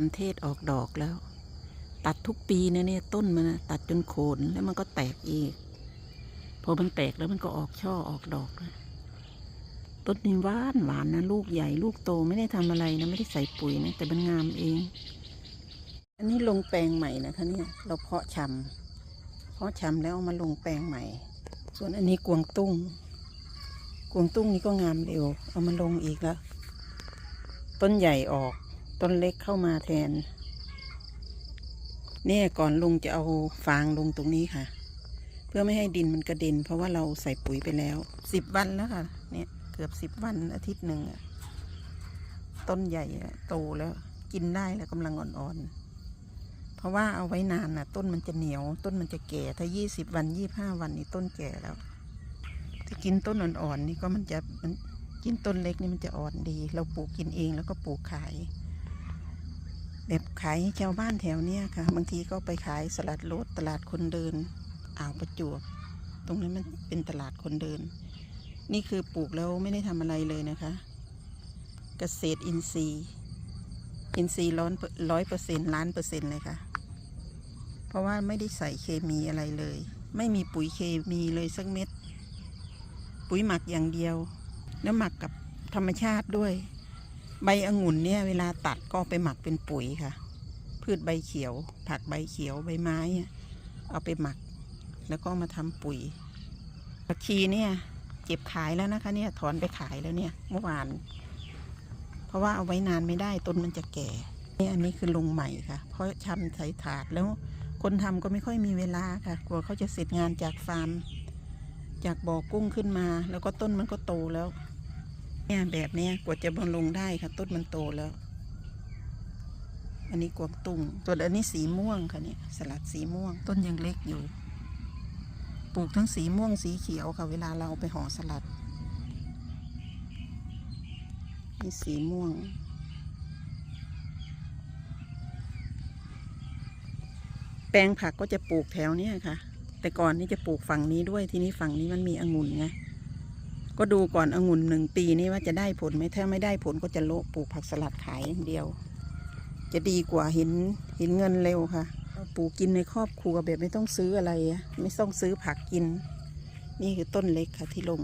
มเทศออกดอกแล้ว ตัดทุกปีนะเนี่ยต้นมันนะตัดจนโคนแล้วมันก็แตกอีก พอมันแตกแล้วมันก็ออกช่อออกดอกนะต้นนี้หวานหวานนะลูกใหญ่ลูกโตไม่ได้ทำอะไรนะไม่ได้ใส่ปุ๋ยนะแต่มันงามเอง อันนี้ลงแปลงใหม่นะคะเนี่ยเราเพาะชำเพาะชำแล้วเอามาลงแปลงใหม่ ส่วนอันนี้กวางตุ้ง กวางตุ้งนี้ก็งามเร็ว เอามาลงอีกแล้ว ต้นใหญ่ออก ต้นเล็กเข้ามาแทน เนี่ยก่อนลุงจะเอาฟางลงตรงนี้ค่ะ เพื่อไม่ให้ดินมันกระเด็น เพราะว่าเราใส่ปุ๋ยไปแล้วสิบวันแล้วค่ะ เนี่ยเกือบสิบวันอาทิตย์หนึ่งอะต้นใหญ่อะโตแล้ว กินได้แล้วกำลังอ่อนๆเพราะว่าเอาไว้นานน่ะต้นมันจะเหนียว ต้นมันจะแก่ ถ้ายี่สิบวันยี่ห้าวันนี่ต้นแก่แล้วถ้ากินต้นอ่อนๆนี่ก็มันจะมันกินต้นเล็กนี่มันจะอ่อนดี เราปลูกกินเองแล้วก็ปลูกขาย แบบขายชาวบ้านแถวเนี้ยค่ะ บางทีก็ไปขายสลัดโลดตลาดคนเดิน อ่าวประจวบ ตรงนั้นมันเป็นตลาดคนเดิน นี่คือปลูกแล้วไม่ได้ทำอะไรเลยนะคะ เกษตรอินทรีย์ อินทรีย์ร้อนร้อยเปอร์เซ็นล้านเปอร์เซ็นเลยค่ะ เพราะว่าไม่ได้ใส่เคมีอะไรเลย ไม่มีปุ๋ยเคมีเลยสักเม็ด ปุ๋ยหมักอย่างเดียว แล้วหมักกับธรรมชาติด้วย ใบองุ่นเนี่ยเวลาตัดก็ไปหมักเป็นปุ๋ยค่ะ พืชใบเขียว ผักใบเขียวใบไม้อะเอาไปหมัก แล้วก็มาทำปุ๋ยผักชีเนี่ยเก็บขายแล้วนะคะเนี่ยถอนไปขายแล้วเนี่ยเมื่อวาน เพราะว่าเอาไว้นานไม่ได้ต้นมันจะแก่นี่อันนี้คือลงใหม่ค่ะ เพราะชำใส่ถาดแล้วคนทำก็ไม่ค่อยมีเวลาค่ะกลัวเขาจะเสร็จงานจากฟาร์มจากบ่อกุ้งขึ้นมา แล้วก็ต้นมันก็โตแล้ว เนี่ยแบบเนี้ยกว่าจะบำรุงได้ค่ะ ต้นมันโตแล้ว อันนี้กวางตุ้งส่วนอันนี้สีม่วงค่ะเนี่ยสลัดสีม่วง ต้นยังเล็กอยู่ ปลูกทั้งสีม่วงสีเขียวค่ะ เวลาเราเอาไปห่อสลัดนี่สีม่วงแปลงผักก็จะปลูกแถวเนี้ยค่ะ แต่ก่อนนี่จะปลูกฝั่งนี้ด้วย ทีนี้ฝั่งนี้มันมีองุ่นไง ก็ดูก่อนองุ่นหนึ่งปีนี้ว่าจะได้ผลไหมถ้าไม่ได้ผลก็จะโละปลูกผักสลัดขายอย่างเดียว จะดีกว่าเห็นเห็นเงินเร็วค่ะปลูกกินในครอบครัวแบบไม่ต้องซื้ออะไรไม่ต้องซื้อผักกิน นี่คือต้นเล็กค่ะที่ลง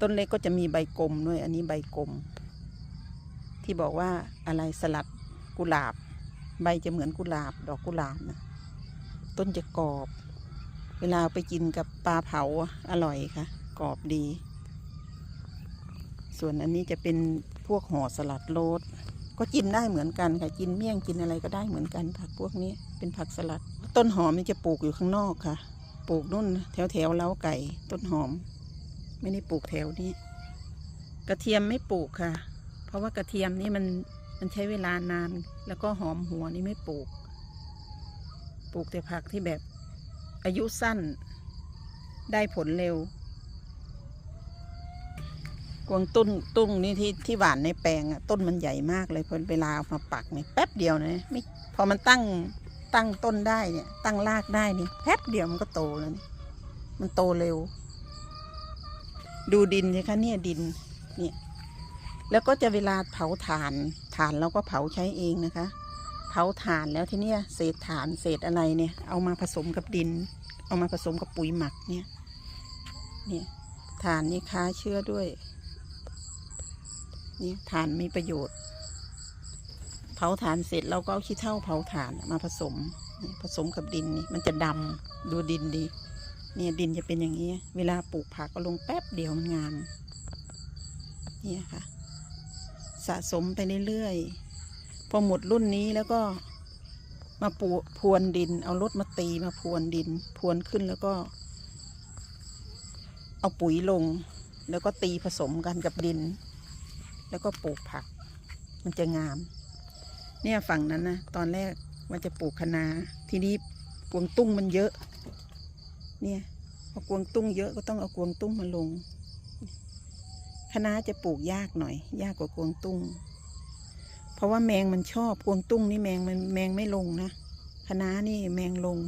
ต้นเล็กก็จะมีใบกลมด้วย อันนี้ใบกลม ที่บอกว่าอะไรสลัดกุหลาบ ใบจะเหมือนกุหลาบ ดอกกุหลาบนะต้นจะกรอบ เวลาไปกินกับปลาเผาอร่อยค่ะ กรอบดี ส่วนอันนี้จะเป็นพวกห่อสลัดโรสก็กินได้เหมือนกันค่ะ กินเมี่ยงกินอะไรก็ได้เหมือนกัน ผักพวกนี้เป็นผักสลัด ต้นหอมมันจะปลูกอยู่ข้างนอกค่ะ ปลูกนู่นแถวแถวเล้าไก่ ต้นหอม ไม่ได้ปลูกแถวนี้ กระเทียมไม่ปลูกค่ะ เพราะว่ากระเทียมนี่มันมันใช้เวลานาน แล้วก็หอมหัวนี่ไม่ปลูก ปลูกแต่ผักที่แบบ อายุสั้น ได้ผลเร็ว กวงตุ้นตุ้งนี่ที่ที่หวานในแปลงอะต้นมันใหญ่มากเลยพอเวลาเอามาปักเนี่ยแป๊บเดียวนะไม่พอมันตั้งตั้งต้นได้เนี่ย ตั้งรากได้นี่แป๊บเดียวมันก็โตแล้วนี่มันโตเร็ว ดูดินสิคะเนี่ยดินเนี่ยแล้วก็จะเวลาเผาถ่านถ่านเราก็เผาใช้เองนะคะ เผาถ่านแล้วทีเนี้ยเศษถ่านเศษอะไรเนี่ย เอามาผสมกับดิน เอามาผสมกับปุ๋ยหมักเนี่ยเนี่ยถ่านนี่ค้าเชื้อด้วยนี่ถ่านมีประโยชน์ เผาถ่านเสร็จเราก็เอาขี้เถ้าเผาถ่านมาผสมผสมกับดินนี่มันจะดำดูดินดีเนี่ยดินจะเป็นอย่างนี้ เวลาปลูกผักก็ลงแป๊บเดียวมันงามเนี่ยค่ะ สะสมไปเรื่อยๆพอหมดรุ่นนี้แล้วก็ มาปูพรวนดิน เอารถมาตีมาพรวนดินพรวนขึ้นแล้วก็ เอาปุ๋ยลง แล้วก็ตีผสมกันกับดิน แล้วก็ปลูกผัก มันจะงาม เนี่ยฝั่งนั้นนะตอนแรกว่าจะปลูกคะนาทีนี้กวางตุ้งมันเยอะ เนี่ยพอกวางตุ้งเยอะก็ต้องเอากวางตุ้งมาลงคะน้าจะปลูกยากหน่อย ยากกว่ากวางตุ้ง เพราะว่าแมงมันชอบกวงตุ้งนี่แมงมันแมงไม่ลงนะคณะนี่แมงลง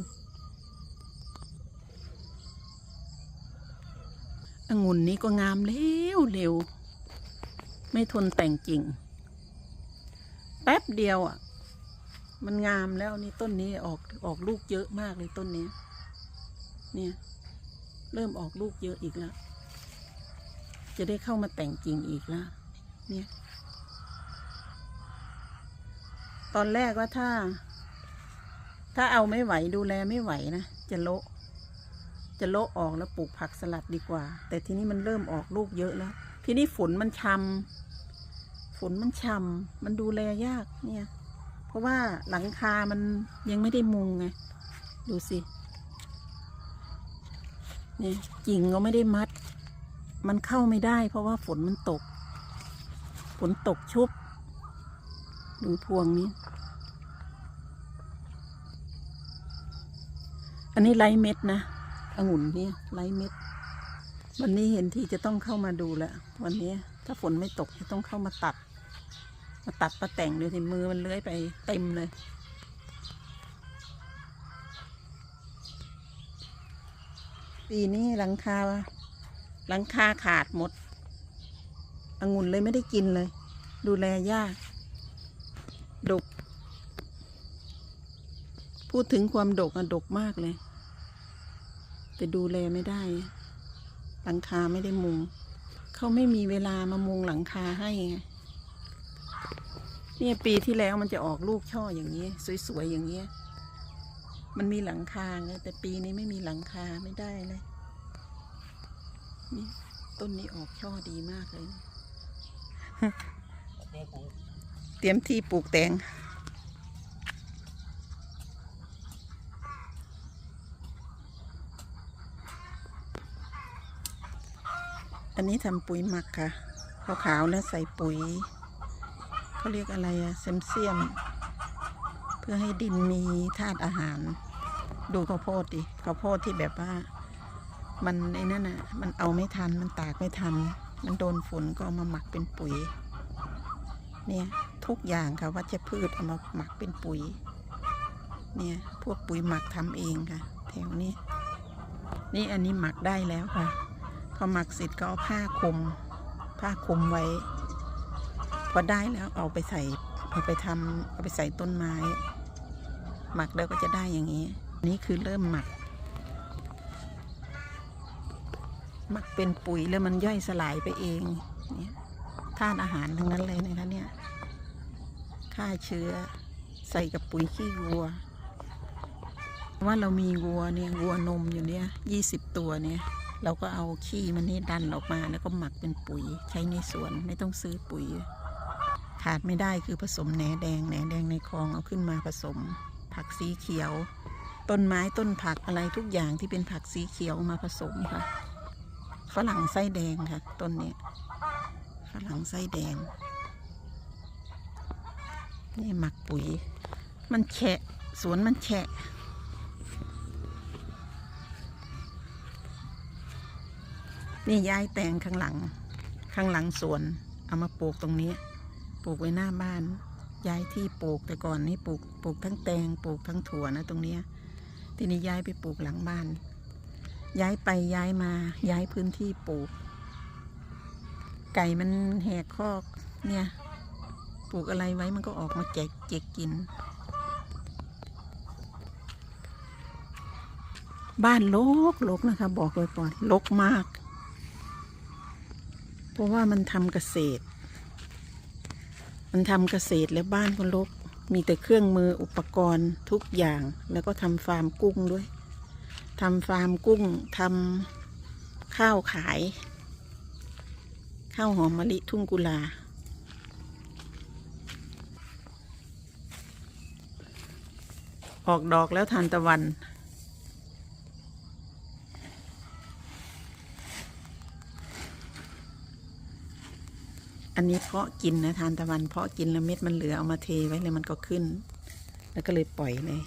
องุ่นนี้ก็งามเร็วเร็ว ไม่ทนแต่งกิ่งแป๊บเดียวอะ มันงามแล้วนี่ต้นนี้ออกออกลูกเยอะมากเลยต้นนี้ เนี่ย เริ่มออกลูกเยอะอีกแล้ว จะได้เข้ามาแต่งกิ่งอีกแล้ว เนี่ย ตอนแรกว่าถ้า ถ้าเอาไม่ไหวดูแลไม่ไหวนะ จะโละจะโละออกแล้วปลูกผักสลัดดีกว่า แต่ทีนี้มันเริ่มออกลูกเยอะแล้ว ทีนี้ฝนมันชำฝนมันชำมันดูแลยากเนี่ย เพราะว่าหลังคามันยังไม่ได้มุงไง ดูสินี่กิ่งก็ไม่ได้มัด มันเข้าไม่ได้ เพราะว่าฝนมันตก ฝนตกชุบ ดูพวงนี้ อันนี้ไร้เม็ดนะองุ่นเนี่ยไร้เม็ด วันนี้เห็นที่จะต้องเข้ามาดูแล้ววันนี้ถ้าฝนไม่ตกจะต้องเข้ามาตัด มาตัดมาแต่งดูสิมือมันเลื้อยไปเต็มเลยปีนี้หลังคาหลังคาขาดหมดองุ่นเลยไม่ได้กินเลย ดูแลยาก ดก พูดถึงความดกอะดกมากเลย แต่ดูแลไม่ได้ หลังคาไม่ได้มุง เขาไม่มีเวลามามุงหลังคาให้ไงเนี่ยปีที่แล้วมันจะออกลูกช่ออย่างนี้ สวยๆอย่างเงี้มันมีหลังคาไงแต่ปีนี้ไม่มีหลังคาไม่ได้เลยนี่ต้นนี้ออกช่อดีมากเลย เตรียมที่ปลูกแตงอันนี้ทำปุ๋ยหมักค่ะขาวๆแล้วใส่ปุ๋ยเขาเรียกอะไรอะเซมเซียม เพื่อให้ดินมีธาตุอาหาร ดูข้าวโพดดิข้าวโพดที่แบบว่า มันไอ้นั่นนะมันเอาไม่ทันมันตากไม่ทัน มันโดนฝนก็เอามาหมักเป็นปุ๋ย เนี่ย ทุกอย่างค่ะวัชพืชเอามาหมักเป็นปุ๋ย เนี่ยพวกปุ๋ยหมักทำเองค่ะ แถวนี้ นี่อันนี้หมักได้แล้วค่ะ พอหมักเสร็จก็เอาผ้าคลุม ผ้าคลุมไว้ พอได้แล้วเอาไปใส่เอาไปทำเอาไปใส่ต้นไม้ หมักแล้วก็จะได้อย่างนี้ นี่คือเริ่มหมัก หมักเป็นปุ๋ยแล้วมันย่อยสลายไปเองเนี่ยธาตุอาหารทั้งนั้นเลยนะคะเนี่ย ฆ่าเชื้อ ใส่กับปุ๋ยขี้วัว ว่าเรามีวัวเนี่ยวัวนมอยู่เนี่ยยี่สิบตัวเนี่ยเราก็เอาขี้มันนี่ดันออกมาแล้วก็หมักเป็นปุ๋ยใช้ในสวนไม่ต้องซื้อปุ๋ย ขาดไม่ได้คือผสมแหนแดงแหนแดงในคลองเอาขึ้นมาผสม ผักสีเขียว ต้นไม้ต้นผักอะไรทุกอย่างที่เป็นผักสีเขียวมาผสมค่ะฝรั่งไส้แดงค่ะ ต้นเนี้ยฝรั่งไส้แดง นี่หมักปุ๋ย มันแฉะ สวนมันแฉะนี่ย้ายแตงข้างหลัง ข้างหลังสวน เอามาปลูกตรงนี้ ปลูกไว้หน้าบ้าน ย้ายที่ปลูกแต่ก่อนนี่ปลูกปลูกทั้งแตงปลูกทั้งถั่วนะตรงเนี้ย ทีนี้ย้ายไปปลูกหลังบ้าน ย้ายไปย้ายมาย้ายพื้นที่ปลูก ไก่มันแหกคอกเนี่ย ปลูกอะไรไว้มันก็ออกมาแจกเจกกิน บ้านลกลกนะคะ บอกไว้ก่อนลกมาก เพราะว่ามันทำเกษตร มันทำเกษตรแล้วบ้านก็ลก มีแต่เครื่องมืออุปกรณ์ทุกอย่าง แล้วก็ทำฟาร์มกุ้งด้วยทำฟาร์มกุ้งทำข้าวขาย ข้าวหอมมะลิทุ่งกุลา ออกดอกแล้วทานตะวัน อันนี้เพาะกินนะทานตะวันเพาะกินแล้วเม็ดมันเหลือเอามาเทไว้เลยมันก็ขึ้น แล้วก็เลยปล่อยเลย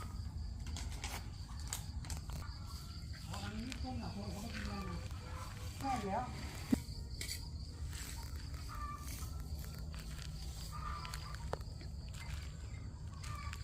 แล้ว